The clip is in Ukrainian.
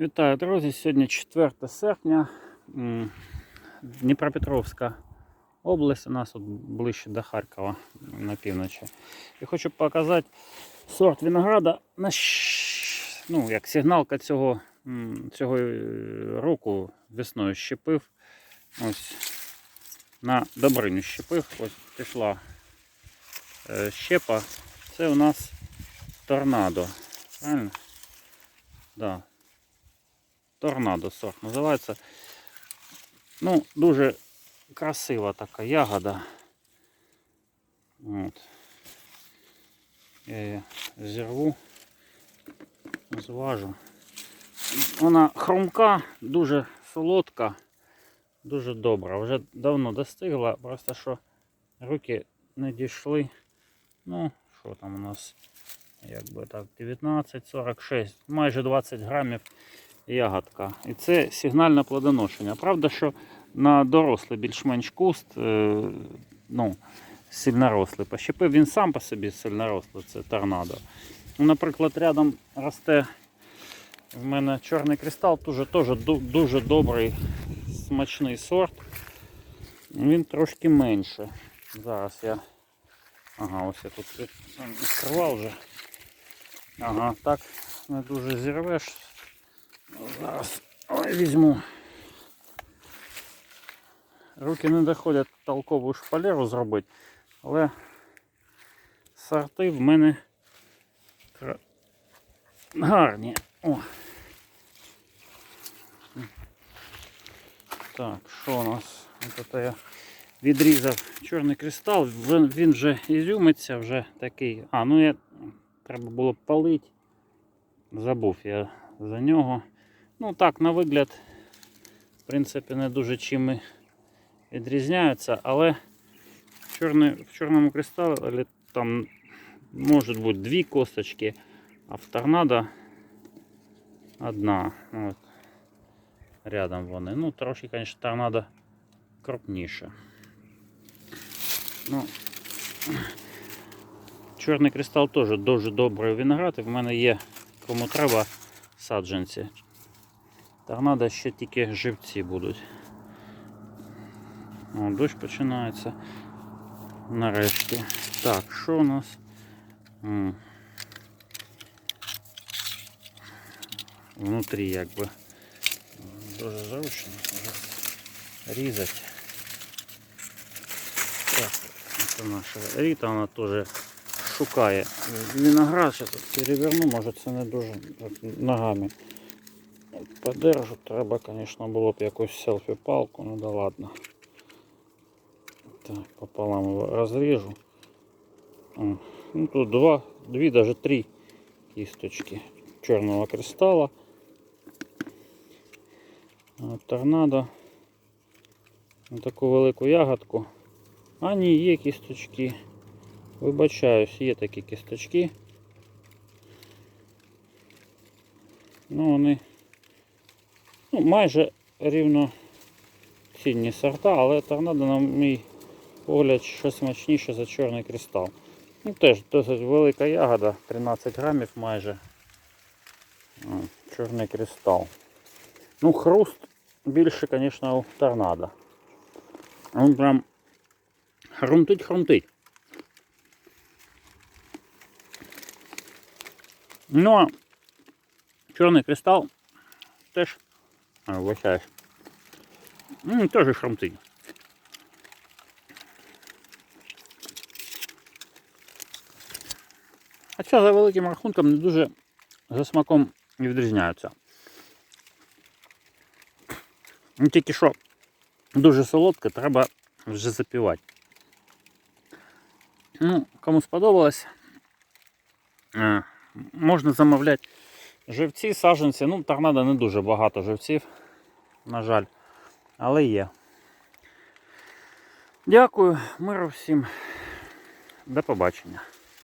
Вітаю, друзі! Сьогодні 4 серпня. Дніпропетровська область, у нас тут ближче до Харкова на півночі. І хочу показати сорт винограда. На ну, як сигналка цього, цього е, року весною щепив. Ось на Добриню щепив. Ось пішла е, щепа. Це у нас торнадо. Правильно? Да. Торнадо сорт називається. Ну, дуже красива така ягода. От. Я її зірву, зважу. Вона хрумка, дуже солодка, дуже добра. Вже давно достигла, просто що руки не дійшли. Ну, що там у нас? Якби так, 19-46, майже 20 грамів ягодка. І це сигнальне плодоношення. Правда, що на дорослий більш-менш куст, е, ну, сильнорослий. Пощепив він сам по собі сильнорослий, це торнадо. Ну, Наприклад, рядом росте в мене чорний кристал, дуже, теж ду- дуже добрий смачний сорт. Він трошки менше. Зараз я. Ага, ось я тут відкривав вже. Ага, так не дуже зірвеш. Зараз ой, візьму. Руки не доходять толкову шпалеру зробити, але сорти в мене гарні. О. Так, що у нас? Це я відрізав чорний кристал, він, він вже ізюмиться, вже такий. А, ну я треба було палити. Забув я за нього. Ну так, на вигляд, в принципі, не дуже чим і відрізняються, але в, чорний, в чорному кристалі там можуть бути дві косточки, а в торнадо одна. От. Рядом вони. Ну, трошки, звісно, торнадо крупніше. Ну, чорний кристал теж дуже добрий виноград. І в мене є кому треба саджанці. Торнадо ще тільки живці будуть. О, дощ починається. Нарешті. Так, що у нас? М. Внутрі якби дуже зручно різати. Так, це наша Ріта, вона теж шукає виноград. Тут переверну, може це не дуже ногами. Подержу, треба, звісно, було б якусь селфі-палку, ну да ладно. Так, пополам його розріжу. Ну, тут два, дві, даже три кісточки чорного кристала. Торнадо. На таку велику ягодку. А ні, є кісточки. Вибачаюсь, є такі кісточки. Ну, вони ну, майже рівно цінні сорта, але торнадо, на мій погляд, що смачніше за чорний кристал. Ну, теж досить велика ягода, 13 грамів майже. Чорний кристал. Ну, хруст більше, звісно, у торнадо. Він прям хрумтить, хрумтить. Ну, а чорний кристал теж, а, вибачаюсь, ну, теж хрумтить. Хоча за великим рахунком не дуже за смаком відрізняються. Ну, тільки що дуже солодке, треба вже запівати. Ну, кому сподобалось, е, можна замовляти живці, саджанці. Ну, торнадо не дуже багато живців, на жаль, але є. Дякую, миру всім. До побачення.